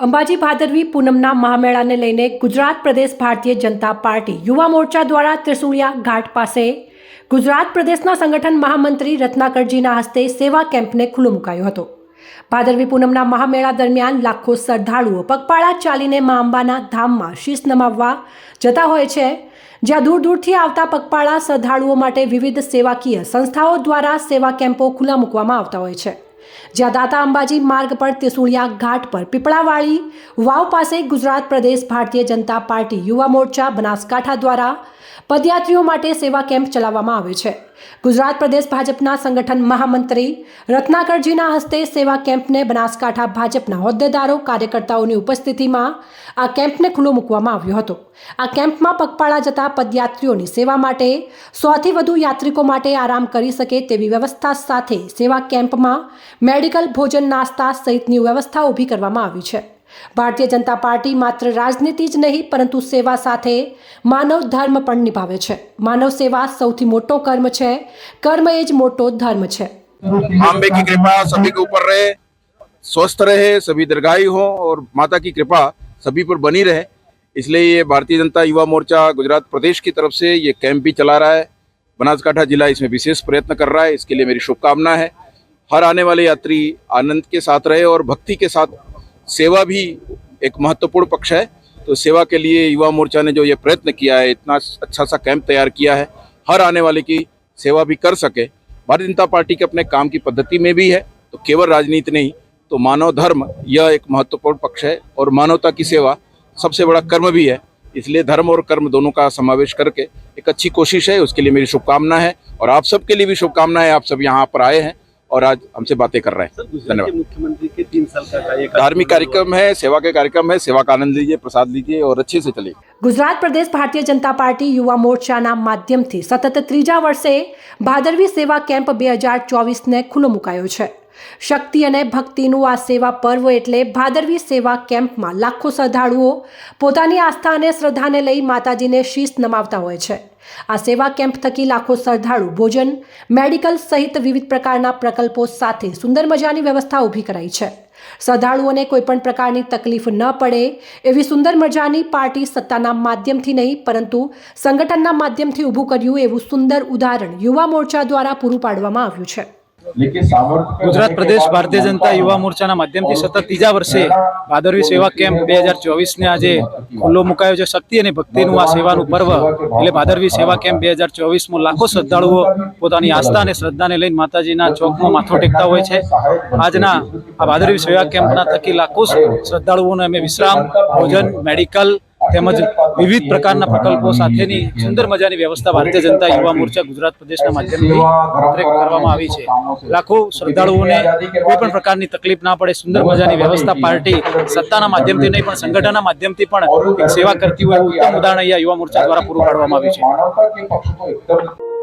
અંબાજી ભાદરવી પૂનમના મહામેળાને લઈને ગુજરાત પ્રદેશ ભારતીય જનતા પાર્ટી યુવા મોરચા દ્વારા ત્રિશુળિયા ઘાટ પાસે ગુજરાત પ્રદેશના સંગઠન મહામંત્રી રત્નાકરજીના હસ્તે સેવા કેમ્પને ખુલ્લો મુકાયો હતો. ભાદરવી પૂનમના મહામેળા દરમિયાન લાખો શ્રદ્ધાળુઓ પગપાળા ચાલીને મા અંબાના ધામમાં શીશ નમાવવા જતા હોય છે, જ્યાં દૂર દૂરથી આવતા પગપાળા શ્રદ્ધાળુઓ માટે વિવિધ સેવાકીય સંસ્થાઓ દ્વારા સેવા કેમ્પો ખુલ્લા મૂકવામાં આવતા હોય છે. જ્યાં દાતા અંબાજી માર્ગ પર ત્રિશુળિયા ઘાટ પર પીપળાવાળી વાવ પાસે ગુજરાત પ્રદેશ ભારતીય જનતા પાર્ટી યુવા મોરચા બનાસકાંઠા દ્વારા પદયાત્રીઓ માટે સેવા કેમ્પ ચલાવવામાં આવે છે. ગુજરાત પ્રદેશ ભાજપના સંગઠન મહામંત્રી રત્નાકરજીના હસ્તે સેવા કેમ્પને બનાસકાંઠા ભાજપના હોદ્દેદારો, કાર્યકર્તાઓની ઉપસ્થિતિમાં આ કેમ્પને ખુલ્લો મૂકવામાં આવ્યો હતો. આ કેમ્પમાં પગપાળા જતા પદયાત્રીઓની સેવા માટે સોથી વધુ યાત્રિકો માટે આરામ કરી શકે તેવી વ્યવસ્થા સાથે સેવા કેમ્પમાં મેડિકલ ભોજન નાસ્તા સહિતની વ્યવસ્થા ઊભી કરવામાં આવી છે. ભારતીય જનતા પાર્ટી માત્ર રાજનીતિ જ નહીં પરંતુ સેવા સાથે માનવ ધર્મ પણ નિભાવે છે માનવ સેવા સૌથી મોટો કર્મ છે કર્મ એ જ મોટો ધર્મ છે अम्बे की कृपा सभी के ऊपर रहे स्वस्थ रहे सभी दीर्घायु हो और माता की कृपा सभी पर बनी रहे इसलिए ये भारतीय जनता युवा मोर्चा गुजरात प्रदेश की तरफ से ये कैंप भी चला रहा है बनासकांठा जिला इसमें विशेष प्रयत्न कर रहा है इसके लिए मेरी शुभकामना है हर आने वाले यात्री आनंद के साथ रहे और भक्ति के साथ सेवा भी एक महत्वपूर्ण पक्ष है। तो सेवा के लिए युवा मोर्चा ने जो ये प्रयत्न किया है, इतना अच्छा सा कैंप तैयार किया है, हर आने वाले की सेवा भी कर सके। भारतीय जनता पार्टी के अपने काम की पद्धति में भी है तो केवल राजनीति नहीं तो मानव धर्म यह एक महत्वपूर्ण पक्ष है और मानवता की सेवा सबसे बड़ा कर्म भी है। इसलिए धर्म और कर्म दोनों का समावेश करके एक अच्छी कोशिश है, उसके लिए मेरी शुभकामना है और आप सबके लिए भी शुभकामनाएँ आप सब यहाँ पर आए हैं और आज हमसे बातें कर रहे हैं सर गुजरात धन्यवाद के मुख्यमंत्री के तीन साल का कार्यकाल धार्मिक कार्यक्रम है सेवा के कार्यक्रम है सेवा का आनंद लीजिए प्रसाद लीजिए और अच्छे से चलिए ગુજરાત પ્રદેશ ભારતીય જનતા પાર્ટી યુવા મોરચાના માધ્યમથી સતત ત્રીજા વર્ષે ભાદરવી સેવા કેમ્પ બે હજાર ચોવીસને ખુલ્લો મુકાયો છે શક્તિ અને ભક્તિનું આ સેવા પર્વ એટલે ભાદરવી સેવા કેમ્પમાં લાખો શ્રદ્ધાળુઓ પોતાની આસ્થા અને શ્રદ્ધાને લઈ માતાજીને શીશ નમાવતા હોય છે. આ સેવા કેમ્પ થકી લાખો શ્રદ્ધાળુ ભોજન, મેડિકલ સહિત વિવિધ પ્રકારના પ્રકલ્પો સાથે સુંદર મજાની વ્યવસ્થા ઊભી કરાઈ છે. શ્રદ્ધાળુઓને કોઈપણ પ્રકારની તકલીફ ન પડે એવી સુંદર મજાની પાર્ટી સત્તાના માધ્યમથી નહીં, પરંતુ સંગઠનના માધ્યમથી ઊભું કર્યું એવું સુંદર ઉદાહરણ યુવા મોરચા દ્વારા પૂરું પાડવામાં આવ્યું છે. ગુજરાત પ્રદેશ ભારતીય જનતા યુવા મોરચાના માધ્યમથી સતત ત્રીજા વર્ષે ભાદરવી સેવા કેમ્પ બે હજાર ચોવીસને આજે ખુલ્લો મુકાયો છે. શક્તિ અને ભક્તિનું આ સેવાનું પર્વ. એટલે ભાદરવી સેવા કેમ્પ બે હજાર ચોવીસમાં લાખો શ્રદ્ધાળુઓ પોતાની આસ્થા અને શ્રદ્ધાને લઈને માતાજીના ચોકમાં માથો ટેકતા હોય છે. આજના આ ભાદરવી સેવા કેમ્પના થકી લાખો શ્રદ્ધાળુઓને અમે વિશ્રામ ભોજન મેડિકલ તેમજ વિવિધ પ્રકારના પ્રકલ્પો સાથેની સુંદર મજાની વ્યવસ્થા ભારતીય જનતા યુવા મોરચા ગુજરાત પ્રદેશના માધ્યમથી કરવામાં આવી છે. લાખો શ્રદ્ધાળુઓને કોઈ પણ પ્રકારની તકલીફ ના પડે, સુંદર મજાની વ્યવસ્થા પાર્ટી સત્તાના માધ્યમથી નહીં, પણ સંગઠનના માધ્યમથી પણ સેવા કરતી હોય, ઉત્તમ ઉદાહરણ અહીંયા યુવા મોરચા દ્વારા પૂરું પાડવામાં આવ્યું છે.